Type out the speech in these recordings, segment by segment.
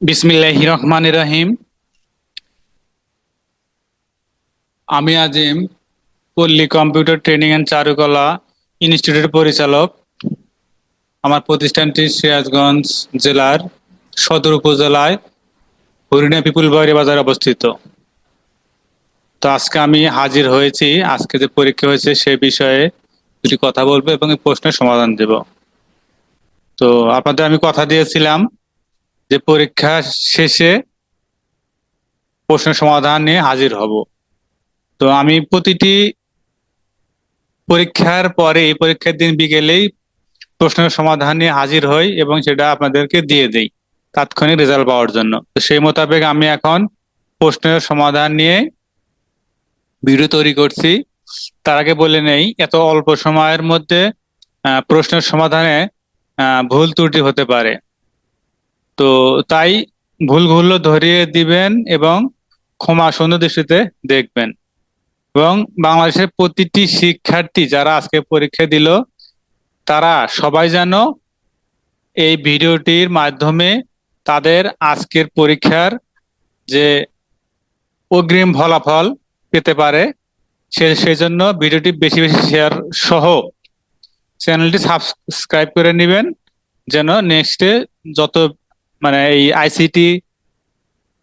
বিসমিল্লাহ রহমান রহিম। আমি আজিম, পল্লী কম্পিউটার ট্রেনিং অ্যান্ড চারুকলা ইনস্টিটিউটের পরিচালক। আমার প্রতিষ্ঠানটি সিরাজগঞ্জ জেলার সদর উপজেলায় হরিণা পিপুল বাড়ি বাজার অবস্থিত। তো আজকে আমি হাজির হয়েছি, আজকে যে পরীক্ষা হয়েছে সে বিষয়ে দুটি কথা বলব এবং এই প্রশ্নের সমাধান দেব। তো আপনাদের আমি কথা দিয়েছিলাম যে পরীক্ষা শেষে প্রশ্ন সমাধান নিয়ে হাজির হব। তো আমি প্রতিটি পরীক্ষার পরে, এই পরীক্ষার দিন বিকেলেই প্রশ্নের সমাধান নিয়ে হাজির হই এবং সেটা আপনাদেরকে দিয়ে দেই তাৎক্ষণিক রেজাল্ট পাওয়ার জন্য। তো সেই মোতাবেক আমি এখন প্রশ্নের সমাধান নিয়ে ভিডিও তৈরি করছি। তার আগে বলে নেই, এত অল্প সময়ের মধ্যে প্রশ্নের সমাধানে ভুল ত্রুটি হতে পারে। তো তাই ভুলগুলো ধরিয়ে দিবেন এবং ক্ষমা সুন্দর দৃষ্টিতে দেখবেন। এবং বাংলাদেশের প্রতিটি শিক্ষার্থী যারা আজকে পরীক্ষা দিল, তারা সবাই যেন এই ভিডিওটির মাধ্যমে তাদের আজকের পরীক্ষার যে অগ্রিম ফলাফল পেতে পারে, সে সেই জন্য ভিডিওটি বেশি বেশি শেয়ার সহ চ্যানেলটি সাবস্ক্রাইব করে নেবেন, যেন নেক্সটে যত মানে এই আইসিটি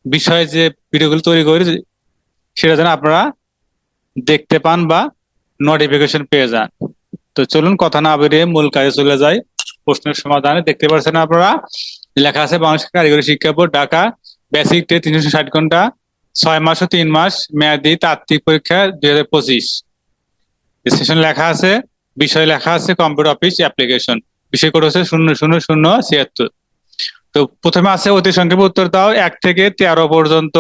বিষয়ে যে ভিডিওগুলো তৈরি করি সেটা যেন আপনারা দেখতে পান বা নোটিফিকেশন পেয়ে যান। তো চলুন কথা না বেরিয়ে মূল কাজে চলে যাই। প্রশ্নের সমাধানে দেখতে পাচ্ছেন আপনারা, লেখা আছে বাংলাদেশ কারিগরি শিক্ষা বোর্ড, ঢাকা বেসিক টে তিনশো ষাট ঘণ্টা, ছয় মাস ও তিন মাস মেয়াদি তাত্ত্বিক পরীক্ষা দুই হাজার পঁচিশ। সেশন লেখা আছে, বিষয় লেখা আছে কম্পিউটার অফিস অ্যাপ্লিকেশন বিষয় কোড হচ্ছে শূন্য শূন্য শূন্য ছিয়াত্তর। তো প্রথমে আছে অতি সংক্ষেপে উত্তর দাও। এক থেকে তেরো পর্যন্ত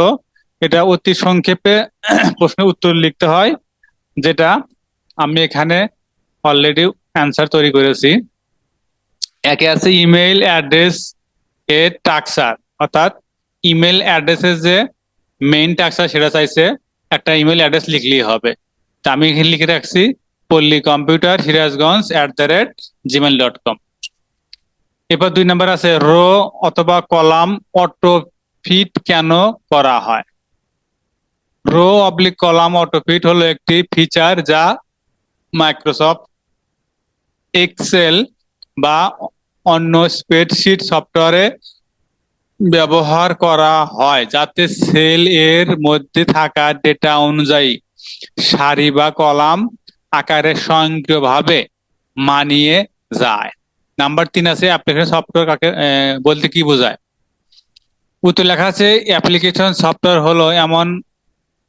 এটা অতি সংক্ষেপে প্রশ্নের উত্তর লিখতে হয়, যেটা আমি এখানে অলরেডি অ্যান্সার তৈরি করেছি। একে আছে ইমেইল অ্যাড্রেস এর টাক্সার অর্থাৎ ইমেল অ্যাড্রেসের যে মেইন টাক্সার সেটা চাইছে, একটা ইমেল অ্যাড্রেস লিখলেই হবে। তা আমি এখানে লিখে রাখছি, Palli computer Sirajganj at the rate Gmail dot com এবার দুই নম্বর আছে রো অথবা কলাম অটো ফিট কেন করা হয়? Row oblique column auto fit হলো একটি ফিচার যা মাইক্রোসফট এক্সেল বা অন্য স্প্রেডশিট সফটওয়্যারে ব্যবহার করা হয়, যাতে সেল এর মধ্যে থাকা ডেটা অনুযায়ী সারি বা কলাম আকারে স্বয়ংক্রিয়ভাবে মানিয়ে যায়। নাম্বার তিন আছে অ্যাপ্লিকেশন সফটওয়্যার কাকে বলতে কি বোঝায়? উত্তর লেখা আছে অ্যাপ্লিকেশন সফটওয়্যার হলো এমন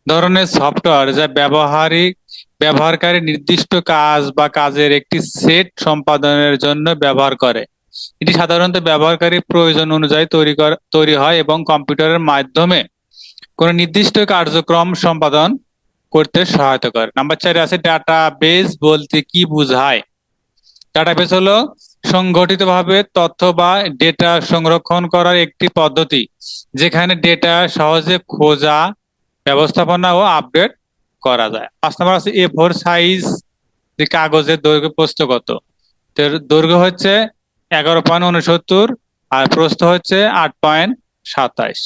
ধরনের সফটওয়্যার যা ব্যবহারিক, ব্যবহারকারী নির্দিষ্ট কাজ বা কাজের একটি সেট সম্পাদনের জন্য ব্যবহার করে। এটি সাধারণত ব্যবহারকারী প্রয়োজন অনুযায়ী তৈরি তৈরি হয় এবং কম্পিউটারের মাধ্যমে কোনো নির্দিষ্ট কার্যক্রম সম্পাদন করতে সহায়তা করে। নাম্বার চারে আছে ডাটা বেস বলতে কি বোঝায়? ডাটাবেস হলো সংগঠিতভাবে তথ্য বা ডেটা সংরক্ষণ করার একটি পদ্ধতি, যেখানে ডেটা সহজে খোঁজা, ব্যবস্থাপনা ও আপডেট করা যায়। পাঁচ নম্বর আছে এ ফোর সাইজ যে কাগজের দৈর্ঘ্য প্রস্থ কত তো এর দৈর্ঘ্য হচ্ছে এগারো পয়েন্ট উনসত্তর আর প্রস্থ হচ্ছে আট পয়েন্ট সাতাইশ।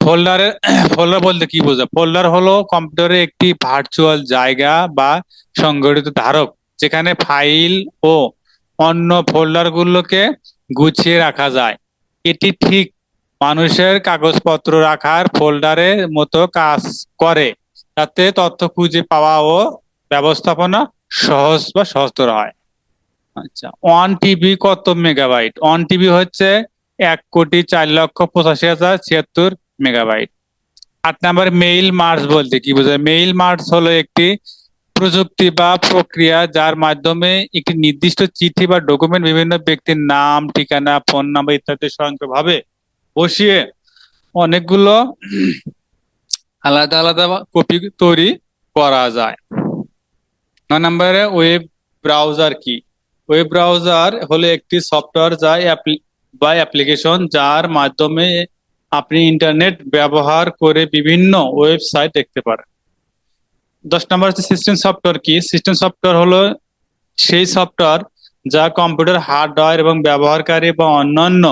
ফোল্ডারের ফোল্ডার বলতে কি বোঝায়? ফোল্ডার হলো কম্পিউটারে একটি ভার্চুয়াল জায়গা বা সংগঠিত ধারক, যেখানে ফাইল ও অন্য ফোল্ডারগুলোকে গুছিয়ে রাখা যায়। এটি ঠিক মানুষের কাগজপত্র রাখার ফোল্ডারের মতো কাজ করে, যাতে তথ্য খুঁজে পাওয়া ও ব্যবস্থাপনা সহজ বা সহজতর হয়। আচ্ছা ওয়ান টিবি কত মেগাবাইট? ওয়ান টিবি হচ্ছে এক কোটি চার লক্ষ পঁচাশি হাজার ছিয়াত্তর মেগাবাইট। আট নাম্বার, মেইল মার্চ বলতে কি বোঝায়? মেইল মার্চ হলো একটি প্রযুক্তি বা প্রক্রিয়া যার মাধ্যমে একটি নির্দিষ্ট চিঠি বা ডকুমেন্ট বিভিন্ন ব্যক্তির নাম, ঠিকানা ফোন নাম্বার ইত্যাদি স্বয়ংক্রিয়ভাবে বসিয়ে অনেকগুলো আলাদা আলাদা কপি তৈরি করা যায়। নয় নম্বরে ওয়েব ব্রাউজার কি? ওয়েব ব্রাউজার হলো একটি সফটওয়্যার যা বা অ্যাপ্লিকেশন যার মাধ্যমে আপনি ইন্টারনেট ব্যবহার করে বিভিন্ন ওয়েবসাইট দেখতে পারেন। দশ নম্বর হচ্ছে সিস্টেম সফটওয়্যার কি? সিস্টেম সফটওয়্যার হলো সেই সফটওয়্যার যা কম্পিউটার হার্ডওয়্যার এবং ব্যবহারকারী বা অন্যান্য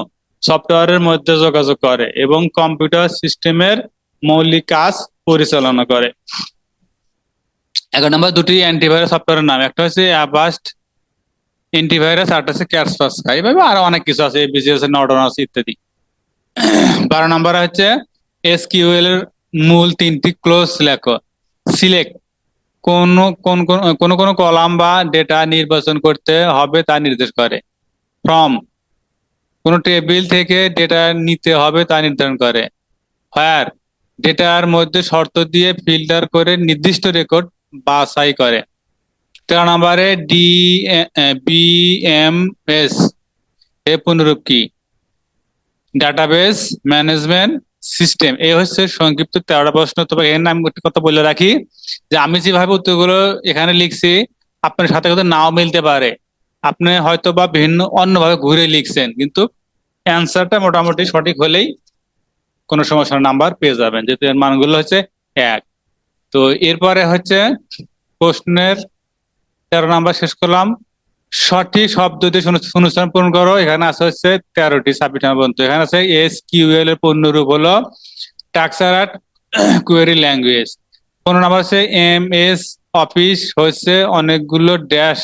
সফটওয়্যারের মধ্যে যোগাযোগ করে এবং কম্পিউটার সিস্টেমের মৌলিক কাজ পরিচালনা করে। এগারো নম্বর দুটি অ্যান্টিভাইরাস সফটওয়্যারের নাম। একটা হচ্ছে অ্যাবাস্ট অ্যান্টিভাইরাস আর হচ্ছে ক্যাটসপাসকা এইভাবে আরও অনেক কিছু আছে বিজিএস নর্ডন আছে ইত্যাদি। বারো নম্বর হচ্ছে এসকিউএল এর মূল তিনটি ক্লোজ লেখো। সিলেক্ট কোন কোন কলাম বা ডেটা নির্বাচন করতে হবে তা নির্দেশ করে। ফ্রম। কোন টেবিল থেকে ডেটা নিতে হবে তা নির্ধারণ করে। ফায়ার ডেটার মধ্যে শর্ত দিয়ে ফিল্টার করে নির্দিষ্ট রেকর্ড বাছাই করে। তেরো নম্বরে ডি বি, এম, এস। এ পুনরূপ কি? ডাটাবেস ম্যানেজমেন্ট সিস্টেম এই হচ্ছে সংক্ষিপ্ত তেরোটা প্রশ্ন। তবে এখানে আমি একটা কথা বলে রাখি যে আমি যেভাবে উত্তরগুলো এখানে লিখছি, আপনার সাথে কিন্তু নাও মিলতে পারে। আপনি হয়তো বা ভিন্ন, অন্যভাবে ঘুরে লিখছেন, কিন্তু অ্যান্সারটা মোটামুটি সঠিক হলেই কোনো সমস্যার নাম্বার পেয়ে যাবেন, যেহেতু এর মানগুলো হচ্ছে এক। তো এরপরে হচ্ছে প্রশ্নের তেরো নাম্বার শেষ করলাম। সঠিক শব্দ দিয়ে শূন্যস্থান পূরণ করো। এখানে আছে হচ্ছে তেরোটি নম্বর পর্যন্ত এখানে আছে এস কিউএল এর পূর্ণরূপ হলো টাক্সার আট কোয়েরি ল্যাঙ্গুয়েজ পনেরো নাম্বার হচ্ছে এম এস অফিস হচ্ছে অনেকগুলো ড্যাশ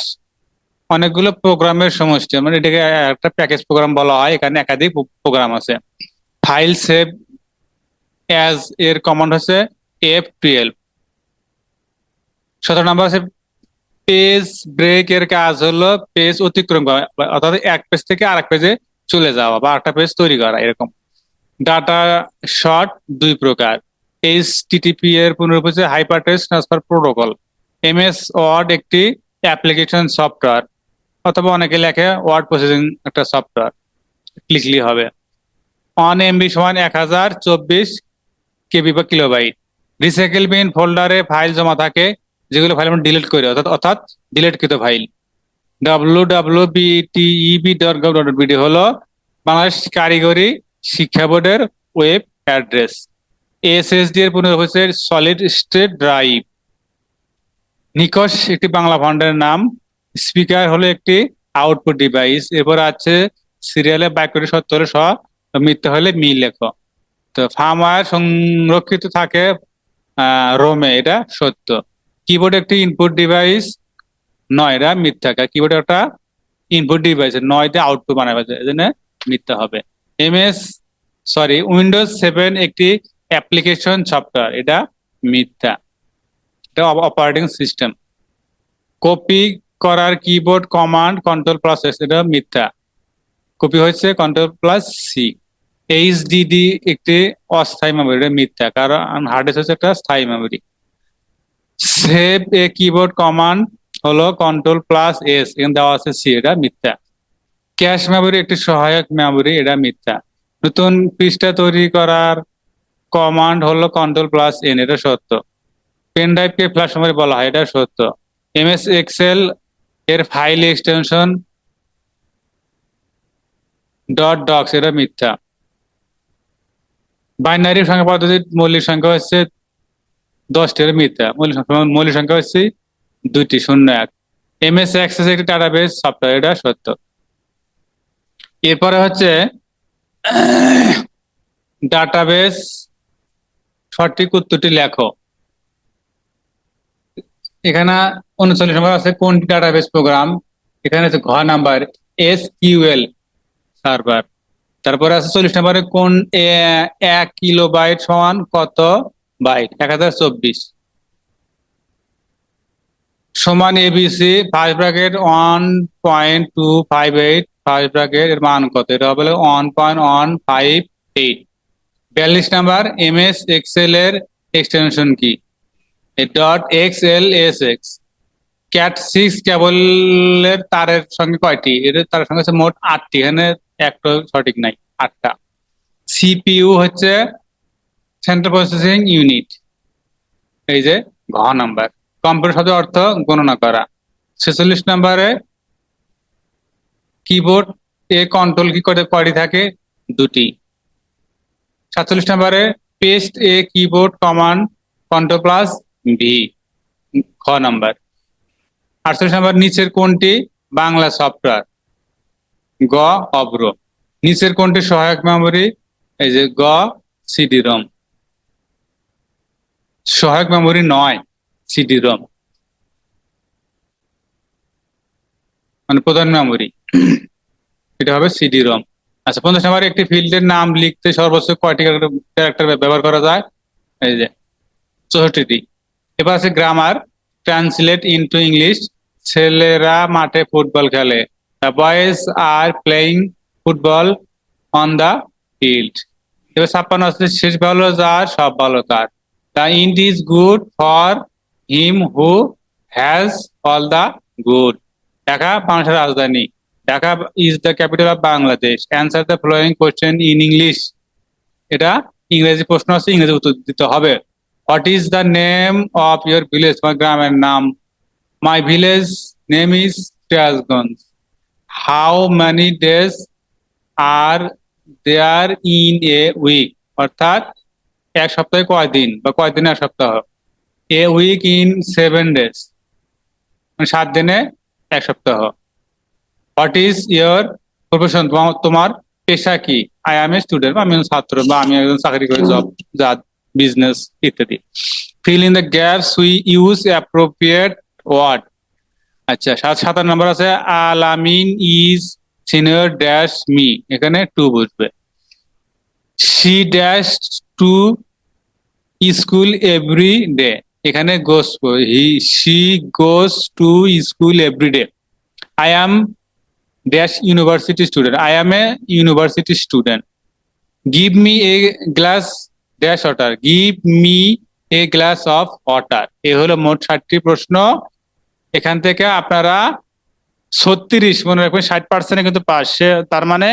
অনেকগুলো প্রোগ্রামের সমষ্টি। মানে এটাকে একটা প্যাকেজ প্রোগ্রাম বলা হয়। এখানে একাধিক প্রোগ্রাম আছে। ফাইল সেভ অ্যাজ এর কমান্ড হচ্ছে এফ টুয়েলভ সতেরো নাম্বার আছে পেজ ব্রেক এর কাজ হলো পেজ অতিক্রম করা, অর্থাৎ এক পেজ থেকে আরেক পেজে চলে যাওয়া বা একটা পেজ তৈরি করা, এরকম। ডাটা শর্ট দুই প্রকার। এইচ টিটিপি এর পুনরূপ হচ্ছে hyper text transfer protocol MS Word একটি অ্যাপ্লিকেশন সফটওয়্যার অথবা অনেকে লেখে ওয়ার্ড প্রসেসিং একটা সফটওয়্যার লিখলি হবে। অন এমবি সমান এক হাজার চব্বিশ কেবি বা কিলোবাইট। রিসাইকেল বিন ফোল্ডারে ফাইল জমা থাকে যেগুলো ফাইল আমরা ডিলিট করি, অর্থাৎ অর্থাৎ ডিলিটকৃত file W W BTEB dot gov dot BD হলো বাংলাদেশ কারিগরি শিক্ষা বোর্ডের ওয়েব অ্যাড্রেস এসএসডি এর পুনর হচ্ছে সলিড স্টেট ড্রাইভ নিকশ একটি বাংলা ফান্ডের নাম। স্পিকার হলো একটি আউটপুট ডিভাইস এরপর আছে সিরিয়ালে বাক্যটি হলে স মিথ্যা হলে মি লেখো। তো ফার্মার সংরক্ষিত থাকে রোমে এটা সত্য। কিবোর্ড একটি ইনপুট ডিভাইস নয়, এটা মিথ্যা। কিবোর্ড একটা ইনপুট ডিভাইস নয় দিয়ে আউটপুট বানাবে, এই জন্য মিথ্যা হবে। এমএস সরি উইন্ডোজ সেভেন একটি অ্যাপ্লিকেশন সফটওয়্যার এটা মিথ্যা। এটা অপারেটিং সিস্টেম কপি করার কিবোর্ড কমান্ড কন্ট্রোল প্লাস এটা মিথ্যা। কপি হচ্ছে কন্ট্রোল প্লাস সি এইচডিডি একটি অস্থায়ী মেমোরি এটা মিথ্যা। কারণ হার্ড ডিস্ক হচ্ছে একটা স্থায়ী মেমোরি সেভ এ কিবোর্ড কমান্ড হলো কন্ট্রোল প্লাস এস এখানে দেওয়া আছে সি এটা মিথ্যা। ক্যাশ মেমোরি একটি সহায়ক মেমোরি এটা মিথ্যা। নতুন পৃষ্ঠা তৈরি করার কমান্ড হলো কন্ট্রোল প্লাস এন এটা সত্য। পেন ড্রাইভকে ফ্ল্যাশ মেমোরি বলা হয়, এটা সত্য। এমএস এক্সেল এর ফাইল এক্সটেনশন ডট ডক্স এটা মিথ্যা। বাইনারি সংখ্যা পদ্ধতির মৌলিক সংখ্যা হচ্ছে দশটি এটা মিথ্যা। মৌলিক সংখ্যা মৌলিক সংখ্যা হচ্ছে দুইটি, শূন্য, এক। এমএস অ্যাক্সেস একটি ডাটাবেস সফটওয়্যার এটা সত্য। এরপরে হচ্ছে ডাটাবেস সঠিক উত্তরটি লেখো। এখানে উনচল্লিশ নম্বর আছে কোনটি ডাটাবেস প্রোগ্রাম এখানে আছে ঘ নাম্বার এস কিউএল সার্ভার তারপরে আছে চল্লিশ নম্বরে কোন এক কিলো বাইট সমান কত? বাইট এক হাজার চব্বিশ। সমান ABC five bracket one point two five eight five bracket এর মান কত? এটা হবে one point one five eight বিয়াল্লিশ নাম্বার এম এস এক্সেল এর এক্সটেনশন কি? Dot X L S X cat six কেবলের তারের সঙ্গে কয়টি? এর তারের সঙ্গে হচ্ছে মোট আটটি, এখানে একটা সঠিক নাই, আটটা। সিপিইউ হচ্ছে সেন্ট্রাল প্রসেসিং ইউনিট এই যে, ঘ নাম্বার কম্পিউটার শব্দের অর্থ গণনা করা। ছেচল্লিশ নাম্বারে কিবোর্ড এ কন্ট্রোল কি করে কয়টি থাকে দুটি। সাতচল্লিশ নম্বরে পেস্ট এ keyboard command control plus V খ নাম্বার আটচল্লিশ নম্বর নিচের কোনটি? বাংলা সফটওয়্যার গ অব্র নিচের কোনটি সহায়ক মেমোরি এই যে, গ সিডি রম সহায়ক মেমোরি নয় সিডি রম। মানে প্রধান মেমোরি। এটা হবে সিডি রম। আচ্ছা পঞ্চাশ নম্বরে একটি ফিল্ডের নাম লিখতে সর্বোচ্চ কয়টি ক্যারেক্টার ব্যবহার করা যায়? এই যে, চৌষট্টিটি। এবার আছে গ্রামার। Translate into English. ছেলেরা মাঠে ফুটবল খেলে। The boys are playing football on the field. এবার ছাপ্পান্ন আছে, শেষ ভালো যার, সব ভালো তার। The end is good for him who has all the good Dhaka বাংলাদেশের রাজধানী। Dhaka is the capital of Bangladesh answer the following question in English এটা ইংরেজি প্রশ্ন আছে, ইংরেজি উত্তর দিতে হবে। What is the name of your village তোমার গ্রামের নাম। My village name is Sirajganj how many days are there in a week অর্থাৎ এক সপ্তাহে কয় দিন বা কয় দিনে এক সপ্তাহ? A week in seven days. মানে সাত দিনে এক সপ্তাহ। What is your profession? তোমার পেশা কি? আই এম এ স্টুডেন্ট আমি একজন ছাত্র, বা আমি একজন চাকরি করি, জব, যা বিজনেস ইত্যাদি। Fill in the gaps, we use appropriate word. আচ্ছা সাত সাতান্ন নম্বর আছে Alamin is senior dash me. এখানে টু বুঝবে। She dash to school every day. এখানে goes, he, she goes to school every day. I am dash university student. I am a university student. Give me a glass dash water. Give me a glass of water. এ হলো মোট ষাটটি প্রশ্ন। এখান থেকে আপনারা ছত্রিশ, মনে রাখবেন ষাট পার্সেন্ট কিন্তু পাস তার মানে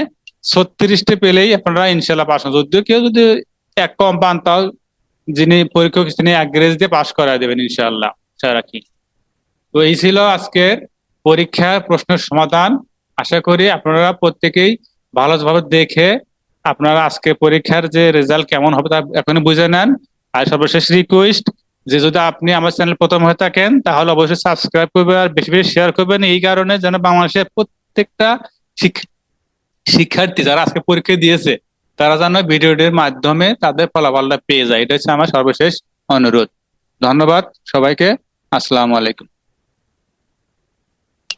ছত্রিশটি পেলেই আপনারা ইনশাল্লাহ পাস যদিও কেউ যদি এক কম পান, তাও যিনি পরীক্ষক, তিনি এক দিয়ে পাশ করা দেবেন ইনশাল্লাহ আশা রাখি। তো এই ছিল আজকের পরীক্ষার প্রশ্নের সমাধান। আশা করি আপনারা প্রত্যেকেই ভালোভাবে দেখে আপনারা আজকে পরীক্ষার যে রেজাল্ট কেমন হবে তা এখনই বুঝে নেন। আর সর্বশেষ রিকোয়েস্ট যে যদি আপনি আমার চ্যানেল প্রথম হয়ে থাকেন, তাহলে অবশ্যই সাবস্ক্রাইব করবেন আর বেশি বেশি শেয়ার করবেন। এই কারণে যেন বাংলাদেশের প্রত্যেকটা শিক্ষার্থী যারা আজকে পরীক্ষা দিয়েছে তারা যেন ভিডিওটির মাধ্যমে তাদের ফলাফলটা পেয়ে যায়। এটা হচ্ছে আমার সর্বশেষ অনুরোধ। ধন্যবাদ সবাইকে। আসসালামু আলাইকুম।